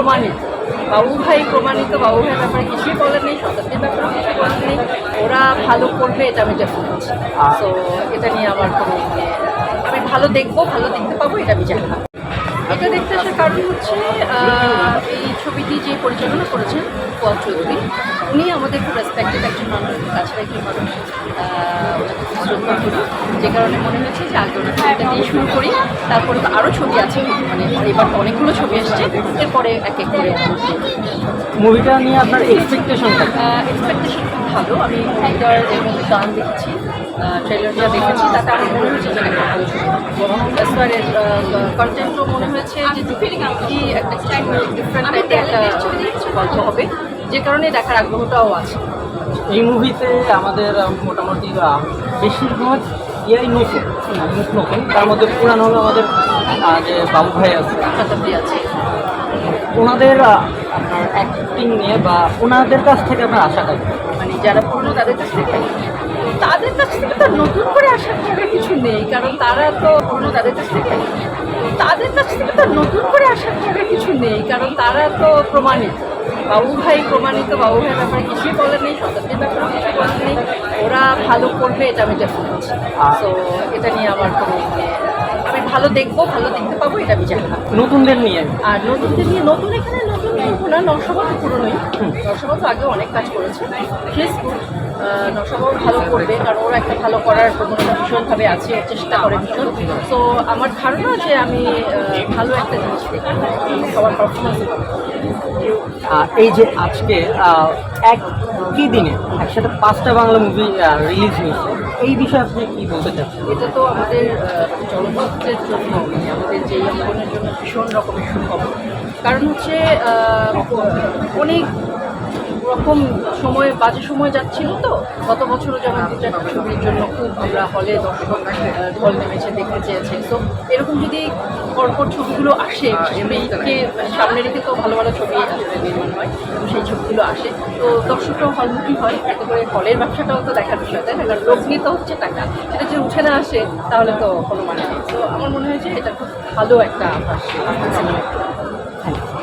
প্রমাণিত। বাবু ভাই প্রমাণিত বাবু ভাইয়ের ব্যাপারে কিছুই বলেন নেই শতাব্দীর ব্যাপারে কিছুই বলেন নেই। ওরা ভালো করবে এটা আমি জানি। তো এটা নিয়ে আমার কোনো মানে আমি ভালো দেখব ভালো দেখতে পাবো এটা আমি জানি। এটা দেখতে আসার কারণ হচ্ছে এই ছবিটি যে পরিচালনা করেছেন ফুয়াদ চৌধুরী উনি আমাদের খুব রেসপেক্টেড একজন মানুষ কাছের একজন মানুষ শ্রদ্ধা করি। যে কারণে মনে হয়েছে যে আগে ওনার ছবিটা দিয়ে শুরু করি। তারপরে তো আরও ছবি আছে মানে এবার অনেকগুলো ছবি এসছে এরপরে এক এক করে মুভিটা নিয়ে আপনার এক্সপেকটেশনটা এক্সপেকটেশন খুব ভালো। আমি এবং গান দেখেছি। ট্রেলারটা দেখেছি তাতে আমার মনে হয়েছে যে একটা ভালো ছবি কন্টেন্টও মনে হয়েছে যে কি একটা ডিফারেন্ট টাইপের একটা গল্প হবে। যে কারণে দেখার আগ্রহটাও আছে। এই মুভিতে আমাদের মোটামুটি বেশিরভাগ ইয়াই নতুন নতুন। তার মধ্যে পুরানো হলো আমাদের যে বাবু ভাই আছে। আছে। ওনাদের আপনার অ্যাক্টিং নিয়ে বা ওনাদের কাছ থেকে আপনার আশাটা কি? মানে যারা পুরনো তাদের কাছ থেকে থেকে তো নতুন করে আসার করার কিছু নেই কারণ তারা তো অন্য তাদের কাছ থেকে তাদের কাছ থেকে তো নতুন করে আসার করার কিছু নেই কারণ তারা তো প্রমাণিত। বাবু ভাই প্রমাণিত বাবু ভাইয়ের ব্যাপারে কিছুই বলে নেই শতাব্দীর ব্যাপারে কিছুই বলে নেই। ওরা ভালো করবে এটা আমি জানি তো এটা নিয়ে আমার কোনো মানে ভালো দেখব ভালো দেখতে পাবো এটা আমি জানি। নতুনদের নিয়ে আর নতুনদের নিয়ে নতুন এখানে নতুন না নকশাবা তো পুরোনোই তো আগে অনেক কাজ করেছে। ফেসবুক নকশাবাও ভালো করবে কারণ ওরা একটা ভালো করার প্রবণতা ভীষণভাবে আছে চেষ্টা করে ভীষণ। তো আমার ধারণা যে আমি ভালো একটা জিনিস দেখি সবার পারফরমেন্স এই যে আজকে আহ, একই দিনে? একসাথে পাঁচটা বাংলা মুভি রিলিজ হয়েছে। এই বিষয়ে আপনি কি বলতে চাচ্ছেন? এটা তো আমাদের চলচ্চিত্রের জন্য মানে আমাদের যে অঙ্গনের জন্য ভীষণ রকমের সুখবর। কারণ হচ্ছে অনেক রকম সময় বাজে সময় যাচ্ছিল তো। গত বছরও যেমন দু চারটা ছবির জন্য খুব আমরা হলে দর্শক ঢল নেমেছে দেখতে চেয়েছে। তো এরকম যদি পরপর ছবিগুলো আসে মেয়েকে সামনে রেখে তো ভালো ভালো ছবি আসলে নির্মাণ হয় তো সেই ছবিগুলো আসে। তো দর্শকরাও হলমুখী হয় এতে করে হলের ব্যবসাটাও তো দেখার বিষয় তাই না? কারণ লোক নিয়ে তো হচ্ছে টাকা। সেটা যদি উঠে না আসে তাহলে তো কোনো মানে নেই। তো আমার মনে হয় যে এটা খুব ভালো একটা আভাস। সিনেমা